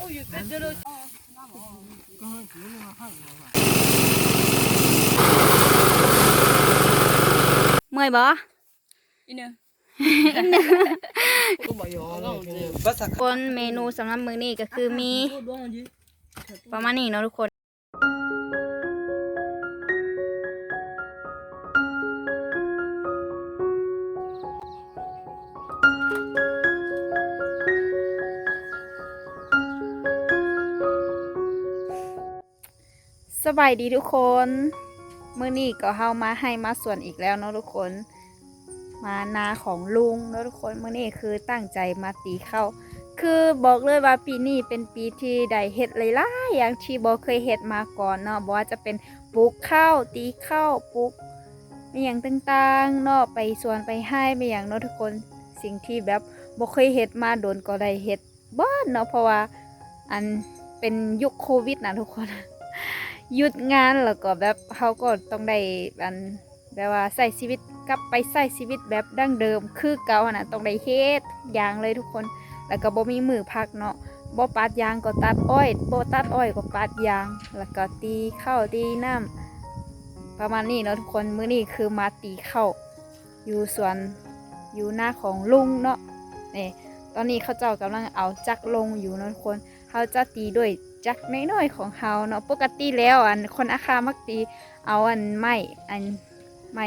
Oh, you can do it. เมื่อยบ่ Ine. คนเมนูสำหรับมื้อนี้ก็คือมีประมาณนี้เนาะทุกคน สบายดีทุกคนมื้อนี้ก็เฮามาให้มาส่วนอีกแล้วเนาะทุกคน มานาของลุงเนาะทุกคนมื้อนี้คือตั้งใจมาตีเข้า คือบอกเลยว่าปีนี้เป็นปีที่ได้เฮ็ดหลายๆอย่างที่บ่เคยเฮ็ดมาก่อนเนาะบ่ว่าจะเป็นปลูกข้าวตีข้าวปลูกอย่างต่างๆเนาะไปสวนไปให้ไปอย่างเนาะทุกคนสิ่งที่แบบบ่เคยเฮ็ดมาโดนก็ได้เฮ็ดเบ้านเนาะเพราะว่าอันเป็นยุคโควิดนะทุกคน หยุดงานแล้วก็แบบเขาก็ต้องได้อันแบบว่าใส่ชีวิตกลับไปใส่ชีวิตแบบดั้งเดิม คือเก่าขนะต้องได้เฮ็ดทุกอย่างเลยทุกคน แล้วก็บ่มีมือพักเนาะบ่ปาดยางก็ตัดอ้อยบ่ตัดอ้อยก็ปาดยาง แล้วก็ตีข้าวตีน้ำประมาณนี้เนาะทุกคนมื้อนี้คือมาตีข้าวอยู่สวนอยู่หน้าของลุงเนาะนี่ตอนนี้เขาเจ้ากำลังเอาจักรลงอยู่เนาะทุกคนเขาจะตีด้วย จักน้อยๆของเขาเนาะปกติแล้วอันคนอาคามักตีเอาอันไม้อันไม้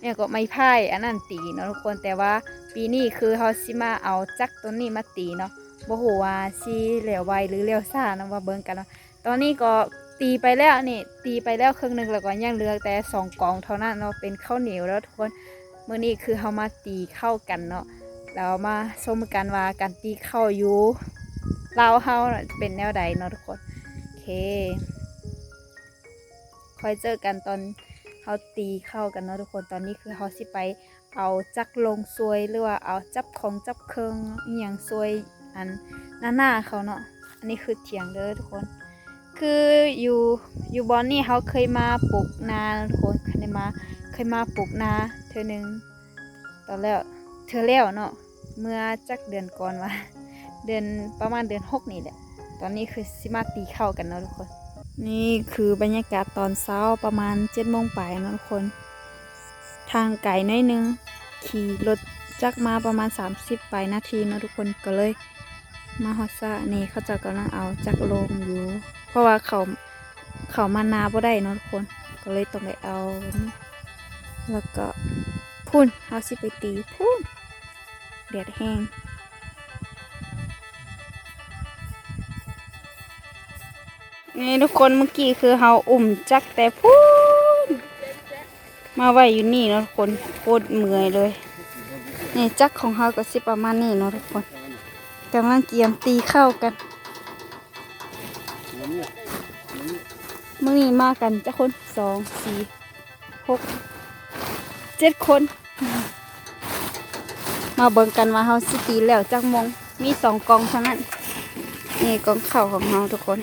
เนี่ยก็ไม้พายอันนั้นตีเนาะทุกคนแต่ว่าปีนี้คือเขาสิมาเอาจักตัวนี้มาตีเนาะบ่ฮู้ว่าสิเหลวไวหรือเหลวซ่านะว่าเบิ่งกันเนาะตอนนี้ก็ตีไปแล้วนี่ตีไปแล้วครึ่งหนึ่งแล้วก็ยังเหลือแต่สองกองเท่านั้นเนาะเป็นข้าวเหนียวแล้วทุกคนเมื้อนี้คือเขามาตีเข้ากันเนาะแล้วมาชมกันว่าการตีเข้าอยู่ เราเฮาเป็นแนวใดเนาะทุกคนโอเคคอยเจอกันตอนเขาตีเข้ากันเนาะทุกคนตอนนี้คือเขาสิไปเอาจักลงซวยหรือว่าเอาจับของจับเครื่องอหย่างซวยอันหน้าหน้าเขาเนาะอันนี้คือเถียงเด้อทุกคน คืออยู่อยู่บอนนี่เขาเคยมาปลูกนาทุกคนเคยมาเคยมาปลูกนาเธอหนึ่งตอนแล้วเธอแล้วเนาะเมื่อจักเดือนก่อนว่า เดือนประมาณเดือนหกนี่แหละ ตอนนี้คือสิมาตีเข้ากันเนาะทุกคน นี่คือบรรยากาศตอนเช้าประมาณเจ็ดโมงปลายเนาะทุกคน ทางไกลน้อยหนึง ขี่รถจักรมาประมาณ 30ปนาทีเนาะทุกคนก็เลย มาฮอดซะนี่เขาจะกำลังเอาจักรลงอยู่ เพราะว่าเขาเขามานาบ่ได้เนาะทุกคน ก็เลยต้องไปเอาแบบนี้แล้วก็พุ่นเขาสิไปตีพุ่นแดดแห้ง นี่ทุกคนเมื่อกี้คือเฮาอุ่มจักแต่พูนมาไว้อยู่นี่เนาะทุกคนโคตรเมื่อยเลยนี่จักของเฮาก็สิประมาณนี้เนาะทุกคนกำลังเกียมตีเข้ากันมื่อนี้มากันจะคนสองสี่หกเจ็ดคน มาเบิ่งกันว่าเฮาสิตีแล้วจักมงมีสองกองเท่านั้นนี่กองเข่าของเฮาทุกคน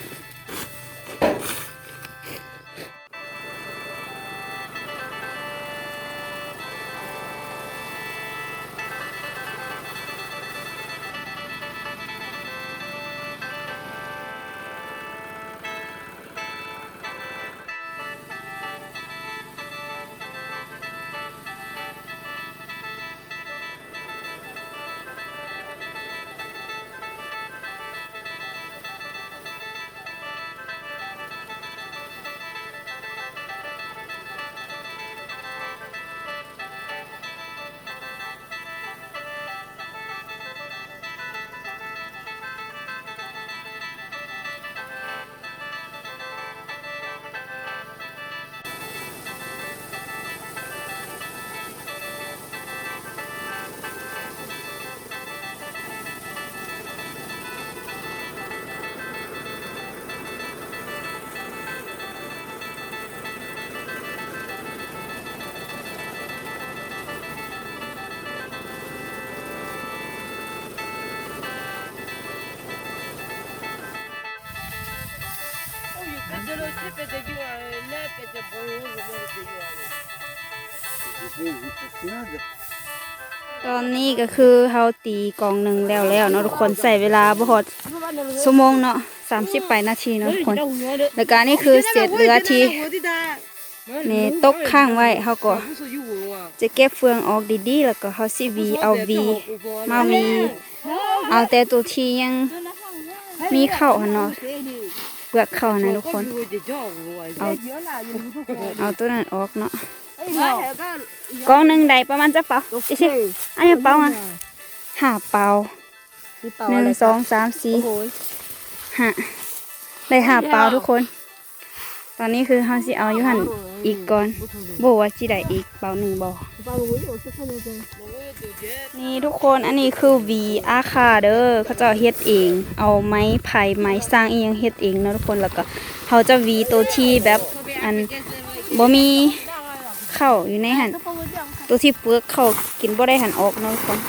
นี้ก็คือเฮาตีกองหนึ่งแล้วแล้วเนาะทุกคนใส่เวลาบ่ฮอดชั่วโมงเนาะ30ไปนาทีเนาะทุกคน แล้วก็อันนี่คือเศษเรือที่นี่ตกข้างไว้เฮาก็จะเก็บเฟืองออกดีๆ แล้วก็เฮาสิหวีเอาวีมาวีเอาแต่ตัวที่ยังมีเข้าเนาะเปลือกเข้านะทุกคน เอาเอาตัวนั้นออกเนาะ กองหนึ่งได้ประมาณจะเปล่าอีสิอันนี้เปล่าอะห้าเปล่าหนึ่งสองสามสี่ห้าได้ห้าเปล่าทุกคน ตอนนี้คือเฮาสิเอาอยู่หันอีกก่อนบ่ว่าสิได้อีกเปล่าหนึ่งบ่นี่ทุกคนอันนี้คือวีอาคาเด้อเขาเจะเฮ็ดเอง เอาไม้ไผ่ไม้สร้างอีหยังเฮ็ดเองเนาะทุกคนแล้วก็เขาจะวีตัวที่แบบอันบ่มี เข้าอยู่ในหันตัวที่เปลือกเข้ากินบ่ได้หันออกเนาะทุกคน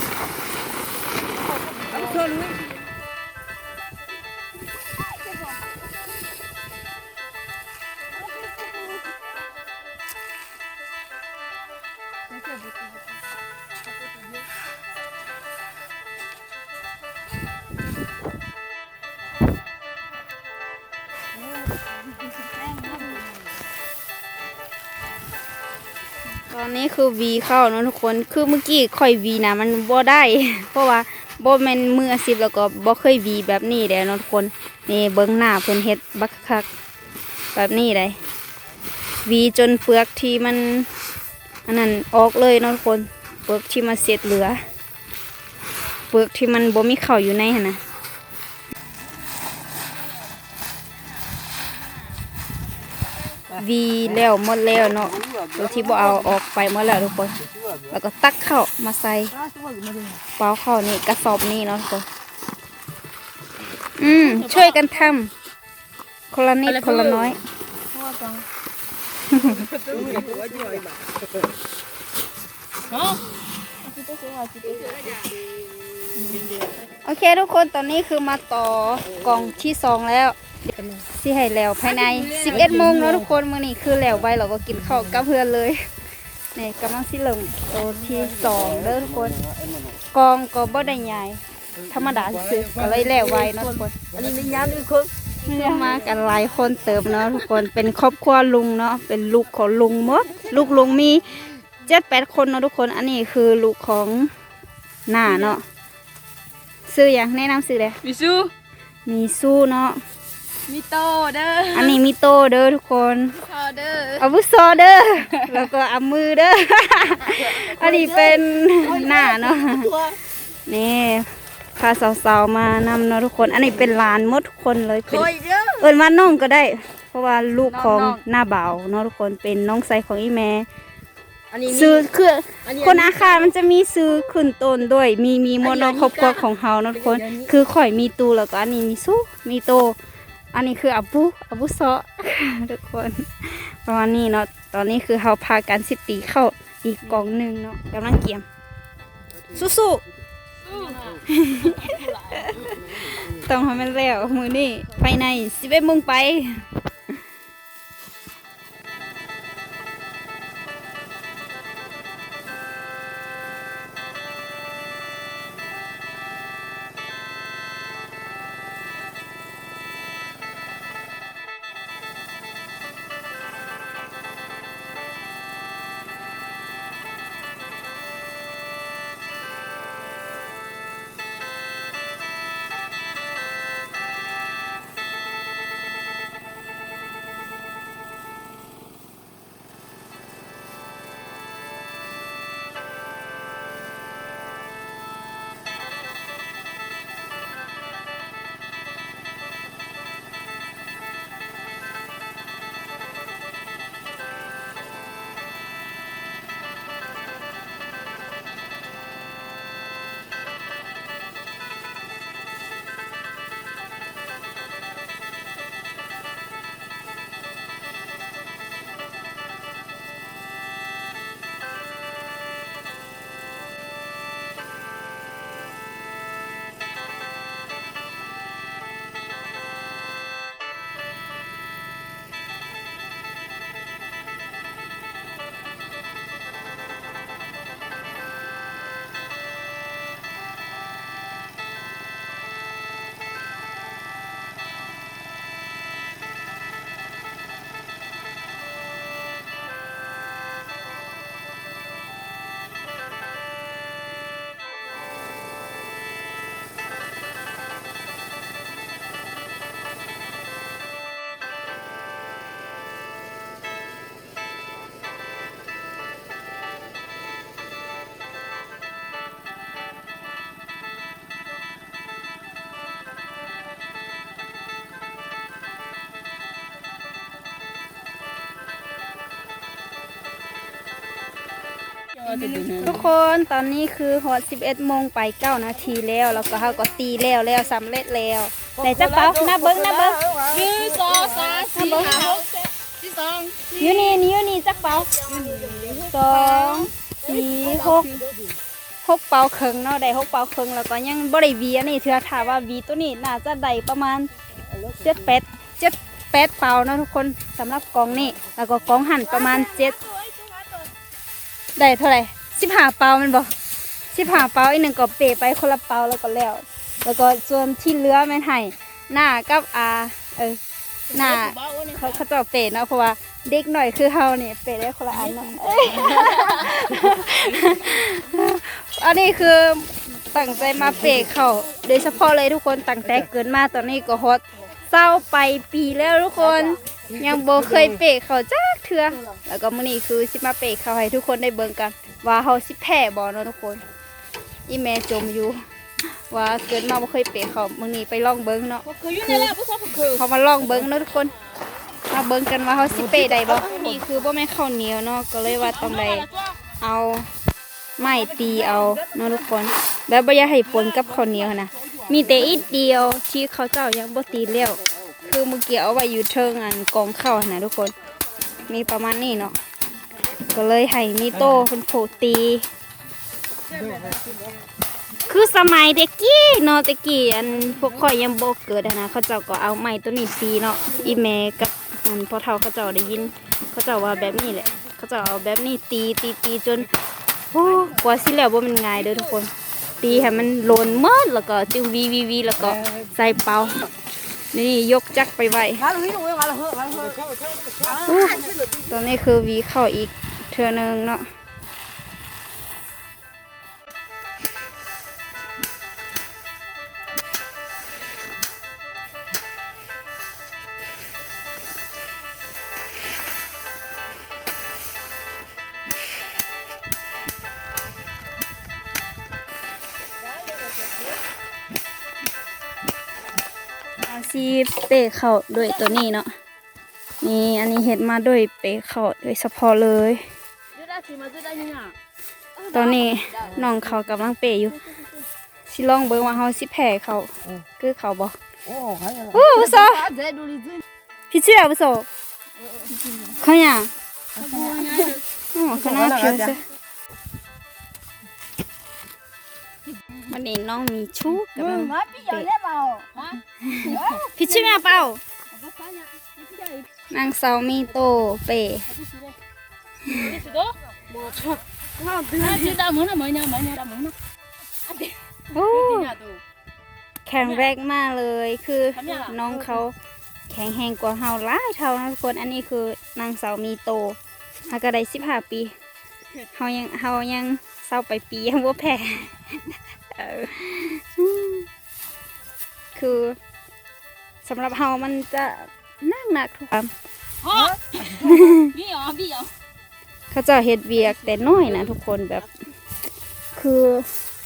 วีเข้าเนาะทุกคน คือเมื่อกี้ค่อยวีนะมันบ่ได้ เพราะว่าบ่แม่นมืออาชีพแล้วก็บ่เคยวีแบบนี้แด้เนาะทุกคน นี่เบิ่งหน้าเพิ่นเฮ็ดบักคักแบบนี้ได้วีจนเปลือกที่มันอันนั้นออกเลยเนาะทุกคน เปลือกที่มันเศษเหลือ เปลือกที่มันบ่มีเข้าอยู่ในหั่นนะ วีแล้วหมดแล้วเนาะตัวที่บ่เอาออกไปหมดแล้วทุกคน แล้วก็ตักเข้าวมาใส่เปล่าเข้าวนี่กระสอบนี่เนาะทุกคน อืมช่วยกันทำคนละนิดคนละน้อยโอเคทุกคนตอนนี้คือมาต่อกล่องที่สองแล้ว สิให้แล้วภายใน 11โมงแล้วทุกคนมื้อนี้คือแล้วไว้เราก็กินข้าวกับเพื่อนเลยนี่กำลังสิลงตัวที่สองเด้อทุกคน กองก็บ่ได้ใหญ่ธรรมดาซื่อๆก็เลยแล้วไว้เนาะทุกคนอันนี้มีย้ำด้วยคนคือมากันหลายคนเติมเนาะทุกคนเป็นครอบครัวลุงเนาะเป็นลูกของลุงหมดลูกลุงมีเจ็ดแปดคนเนาะทุกคน อันนี้คือลูกของหน้าเนาะซื้ออย่างแนะนำซื้อเลยมิซูมีสู้เนาะ มิโตเด้ออันนี้มีโตเด้อทุกคนพอเด้ออาวุโสเด้อ แล้วก็อามือเด้อ อันนี้เป็นหน้าเนาะ นี่พาสาวๆมานำเนาะทุกคน อันนี้เป็นหลานหมดทุกคนเลยเป็นโอยเด้อ เอิ้นว่าน้องก็ได้ เพราะว่าลูกของน้องหน้าบ่าวเนาะทุกคนเป็นน้องไซของอีแม่ อันนี้ซื้อคืออันนี้คนอาคารมันจะมีซื้อขึ้นต้นด้วย มีมีหมดเนาะครอบครัวของเฮาเนาะทุกคนอันนี้คือข่อยมีตูแล้วก็อันนี้มีสู้มีโต อันนี้คืออาบุอาบุเซาะทุกคนประมาณนี้เนาะตอนนี้คือเขาพากันสิตีเข้าอีกกล่องหนึ่งเนาะกำลังเกี่ยมสู้ๆต้องให้มันแล้วมือนี่ไปในสิเอ็ดโมงไป ทุกคนตอนนี้คือฮอต11โมงไป9นาทีแล้ว แล้วก็เฮาก็ตีแล้วแล้วสำเร็จแล้วแต่เจ้าเป้าหน้าเบิ้งหน้าเบิ้งหนึ่งสองสามสี่ห้าหกเจ็ดที่สองอยู่นี่นี่อยู่นี่จักเป้าสองสี่หกหกเป่าครึ่งเนาะได้หกเป่าครึ่งแล้วก็ยังบ่ได้วีอันนี้เถื่อถามว่าวีตัวนี้น่าจะได้ประมาณเจ็ดแปดเจ็ดแปดเป่าเนาะทุกคนสำหรับกองนี่แล้วก็กองหั่นประมาณเจ็ด ได้เท่าไหร่สิบห้าเปามันบ่สิบห้าเปาอีกหนึ่งก็เปไปคนละเปาแล้วก็แล้ว แล้วก็ส่วนที่เหลือแม่นให้หน้ากับอาเออหน้าเขาเขาจะเอาเปรตเนาะเพราะว่าเด็กหน่อยคือเฮาเนี่ยเปรตได้คนละอันเนาะอันนี้คือตั้งใจมาเปรตเขาโดยเฉพาะเลยทุกคนตั้งแต่เกิดมาตอนนี้ก็ฮอตเศร้าไปปีแล้วทุกคน ยังโบเคยเปรตเขาจ้าเถื่อแล้วก็มื้อนี้คือสิมาเปรตเขาให้ทุกคนได้เบิ่งกัน ว่าเฮาสิแพ้บ่เนาะทุกคน อีแม่จมอยู่ ว่าเกิดมาบ่เคยเปรตเขามื้อนี้ไปลองเบิ่งเนาะคืออยู่นี่แหละผู้ชายคือเขามาลองเบิ้งเนาะทุกคนมาเบิ้งกันว่าเขาสิเปได้บ่นี่คือบ่แม่นข้าวเหนียวเนาะก็เลยว่าต้องได้เอาไม้ตีเอาเนาะทุกคนแล้วบ่อยากให้ปนกับข้าวเหนียวนะมีแต่อีกเดียวที่เขาเจ้ายังบ่ตีแล้ว คือเมื่อกี้เอาไว้อยู่เทิงอันกองข้าวนะทุกคน มีประมาณนี้เนาะก็เลยให้มีโต้เป็นโผตี คือสมัยเด็กกี้เนาะเด็กกี้อันพวกข่อยยังโบเกิดนะเขาเจ้าก็เอาไม้ตัวนี้ตีเนาะอีแม่กับอันพอเฒ่าเขาเจ้าได้ยิน เขาเจ้าว่าแบบนี้แหละ เขาเจ้าเอาแบบนี้ตีตีตีจนโอ้กว่าสิแล้วว่ามันง่ายเด้อทุกคน ตีให้มันโลนหมดแล้วก็จึงวีวีวีแล้วก็ใส่เป่า นี่ยกจักรไปไว้มาลุยลุยมาลุยมาลุยอู้ตอนนี้คือวีเข้าอีกเทือนึงเนาะ ซีเปะเข่าด้วยตัวนี้เนาะนี่อันนี้เห็ดมาด้วยเปะเข่าโดยเฉพาะเลยจะได้สิมาจะได้ยังไงตอนนี้น้องเขากำลังเปะอยู่สิลองเบิ่งว่าเฮาสิแพ้เขาคือเขาบ่โอ้ใครอะโอ้บุโซพี่เชื่อบุโซเขาหยังอ๋อเขาน่าเชื่อซ วันนี้น้องมีชูกำลังมาพี่อย่าเล่นเมาฮะพี่ชื่อแม่เป้านางสาวมีโตเปะน่าจะได้มั้งนะมั้งนะมั้งนะมั้งนะโอ้เนี่ยดูแข็งแรงมากเลยคือน้องเขาแข็งแรงกว่าเฮาหลายเท่านะทุกคนอันนี้คือนางสาวมีโตเฮาก็ได้สิบห้าปีเฮายังเฮายังเศร้าไปปียังบ่แพ้เออ คือสำหรับเฮามันจะนั่งหนักทุกครั้งฮะพี่อ๋อพี่อ๋อเขาเจะเฮ็ดเวียกแต่น้อยนะทุกคนแบบ คือ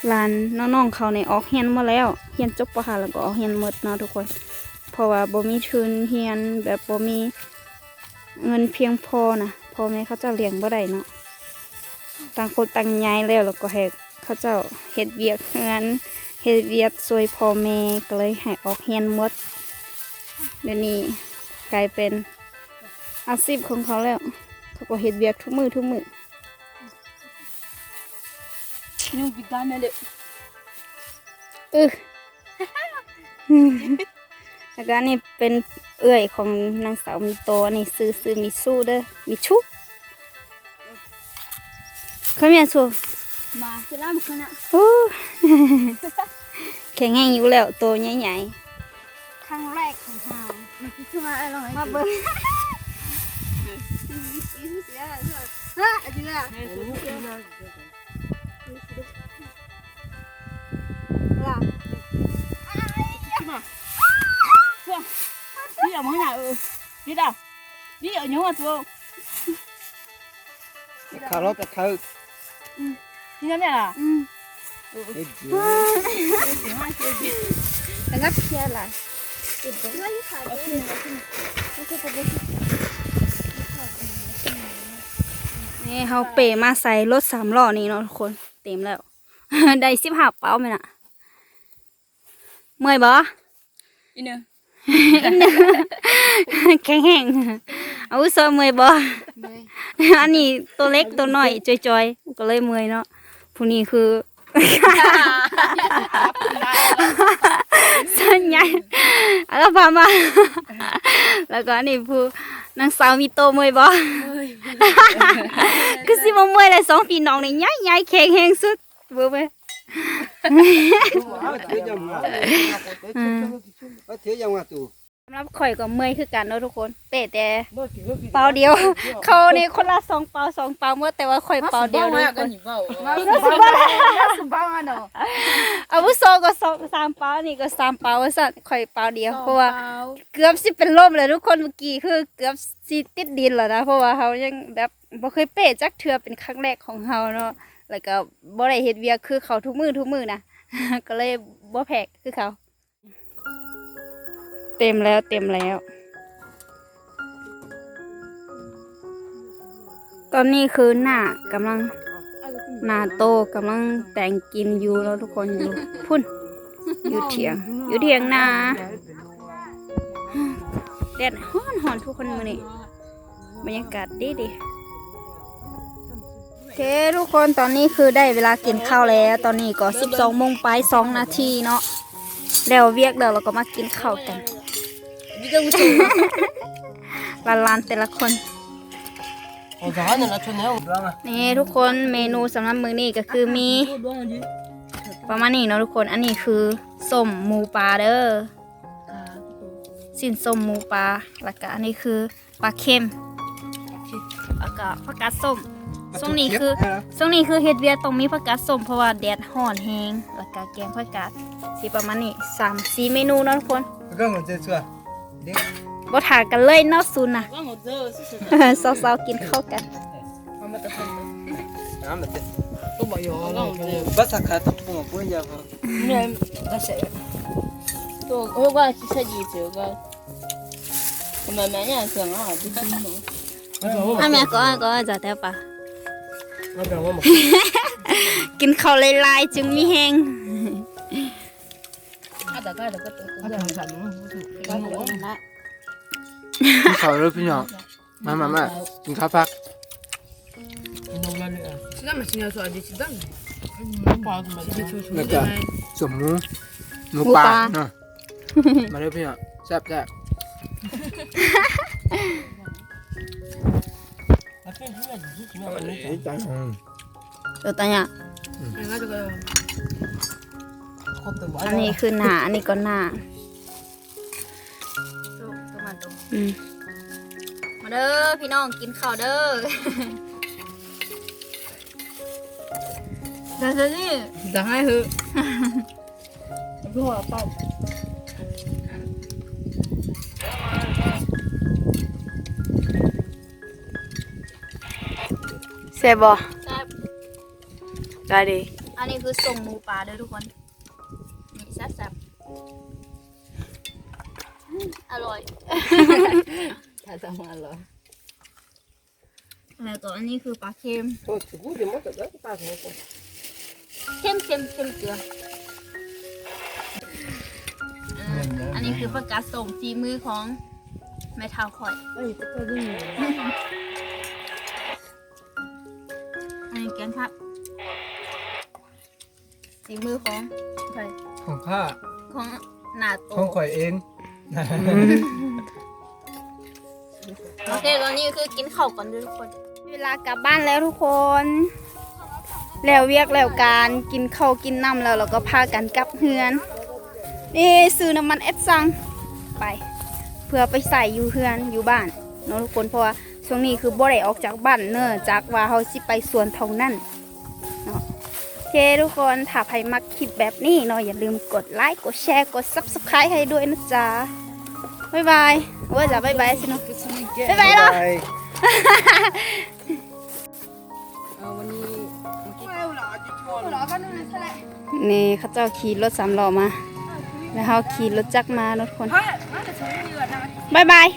หลานน้องๆเขาในยออกเฮียนมาแล้วเฮียนจบปะค่ะแล้วก็ออกเฮียนหมดเนาะทุกคน เพราะว่าบ่มีทุนเฮียนแบบบ่มีเงินเพียงพอนะพ่อแม่เขาเจ้าเลี้ยงบ่ได้เนาะต่างคนต่างย้ายแล้วแล้วก็ให้ เขาเจ้าเฮ็ดเวียกเฮือนเฮ็ดเวียกช่วยพ่อแม่ก็เลยให้ออกเฮียนหมดเดี๋ยวนี้กลายเป็นอาชีพของเขาแล้ว เขาก็เฮ็ดเวียกทุกมือทุกมือนี่พี่กันเลยเออแล้วก็อันนี่เป็นเอื้อยของนางสาวมีโตอันนี่ซื้อซื้อมีสู้เด้อมีชุเขาเมียสู้ มาจะล่ามขนาดโอ้แข็งแรงอยู่แล้วตัวใหญ่ครั้งแรกของเรามันคิดว่าอะไรๆมาเบิ่งเสียฮะอันนี้แหละล่ะพี่เอามาหน่าเออพี่ดาว พี่เอาเนื้อตัวคารอทเขาพี่นั่นเนี่ยล่ะอืมเด็ดแล้วก็เพียล่ะนนี่เฮาเปมาใส่รถสามล้อนี่เนาะทุกคนเต็มแล้ว ได้สิบห้าเป้าไหมน่ะ เมื่อยบ่อีเนอะแข็งแห้งเอาซอยเมื่อยบ่อันนี้ตัวเล็กตัวน้อยจอยๆ ก็เลยเมื่อยเนาะ ผู้นี้คือ ส่วนใหญ่แล้วพามา แล้วก็อันนี้ผู้นางสาวมีโตเมื่อยบ่คือสิบ่เมื่อยเลยสองพี่น้องนี่ใหญ่ๆแข็งแรงสุดเบ่เว้ย thiếu dòng mà thiếu dòng mà tù สำหรับข่อยกับเมื่ยคือกันเนาะทุกคนเตะแต่เปล่าเดียว เขาในคนละสองเปล่าสองเปล่าเมื่อแต่ว่าข่อยเปล่าเดียวเนาะทุกคนเราสบ้าน่าสบ้าเนาะอาวุโสก็สองสามเปล่านี่ก็สามเปล่าสั่นข่อยเปล่าเดียวเพราะว่าเกือบสิเป็นลมเลยทุกคนเมื่อกี้คือเกือบสิติดดินแล้วนะเพราะว่าเขายังแบบบ่เคยเปะจักเทือเป็นครั้งแรกของเขาเนาะแล้วก็บ่ได้เห็ดเวียคือเขาทุกมือทุกมือนะก็เลยบ่แพกคือเขา เต็มแล้วเต็มแล้ว ตอนนี้คือหน้ากำลังหน้าโตกำลังแต่งกินอยู่แล้วทุกคนอยู่พุ่น อยู่เถียง อยู่เถียงนาแดดฮ้อนหอนทุกคนมือนี่บรรยากาศดีดีโอเคทุกคนตอนนี้คือได้เวลากินข้าวแล้ว ตอนนี้ก็สิบสองโมงไปสองนาทีเนาะแล้วเวียกเดี๋ยวเราก็มากินข้าวกัน ลานลานแต่ละคน นี่ทุกคนเมนูสำหรับมือนี้ก็คือมี ประมาณนี้เนาะทุกคน อันนี้คือส้มหมูปลาเด้อสินส้มหมูปลาแล้วก็อันนี้คือปลาเค็มแล้วก็ผักกาดส้มช่วงนี้คือช่วงนี้คือเห็ดเวียตรงมีผักกาดส้มเพราะว่าแดดห่อนแห้งแล้วก็แกงผักกาดสีประมาณนี้สามสีเมนูเนาะทุกคนก็เหมือนเจะชัว บ่ถากันเลยเนาะซุนน่ะ 让我走，是是的。 สาวๆกินข้าวกัน 我们得分的。 làm được 都没有，让我走。 bắt sạc khai tập trung một bữa giờ 你那谁？都我管去设计这个。我慢慢年生啊，不轻松。 อาแม่ก็ก็จะแต่ป 나다가다가พี่เขาเลยพี่หยองมามามากินข้าวพัก 지난번 지나서 어디 지난? 봐도 맞아. แล้วก็สมหมูหมูหมูปลาปลา เนาะมาเลยพี่หยองแซ่บแซ่บ 아까 흘러주지 อืม rồi ta nhà เอันนี้คือหนาอันนี้ก็หนามมาเด้อพี่น้องกินข้าวเด้อแต่ฉันี่จะให้คือรั่วเปล่บเซบอได้ดีอันนี้คือส่งหมูปลาเด้อทุกคน อร่อย ถ้าจะมาเหรอแล้วตันนี้คือปลาเค็ม 어, 죽으리 먹 어. 나 빠져 먹 어. เค็มเค็มเค็มเกลืออันนี้คือประกาศส่งฝีมือของแม่ท้าวคอย,อันนี้แกงครับฝีมือของใครของข้าของหนาโตของข่อยเอง โอเคตอนนี้คือกินข้าวก่อนด้วยทุกคน เวลากลับบ้านแล้วทุกคน แล้วเวียกแล้วการกินข้าวกินน้ำแล้วเราก็พากันกลับเฮือน นี่ซื้อน้ำมันเอสซังไป เพื่อไปใส่อยู่เฮือนอยู่บ้านเนาะทุกคนเพราะว่าช่วงนี้คือบ่ได้ออกจากบ้านเนองจากว่าเขาสิไปสวนท่านั้นเนาะโอเคทุกคนถ้าใครมักคลิปแบบนี้เนาะอย่าลืมกดไลค์กดแชร์กด subscribe ให้ด้วยนะจ๊ะ บ๊ายบายเวอร์จ้ะบ๊ายบายสินุบ๊ายบายแล้ววันาะนี่เขาเจ้าขี่รถสามล้อมา แล้วเขาขี่รถจักรมารถคนบ๊ายบาย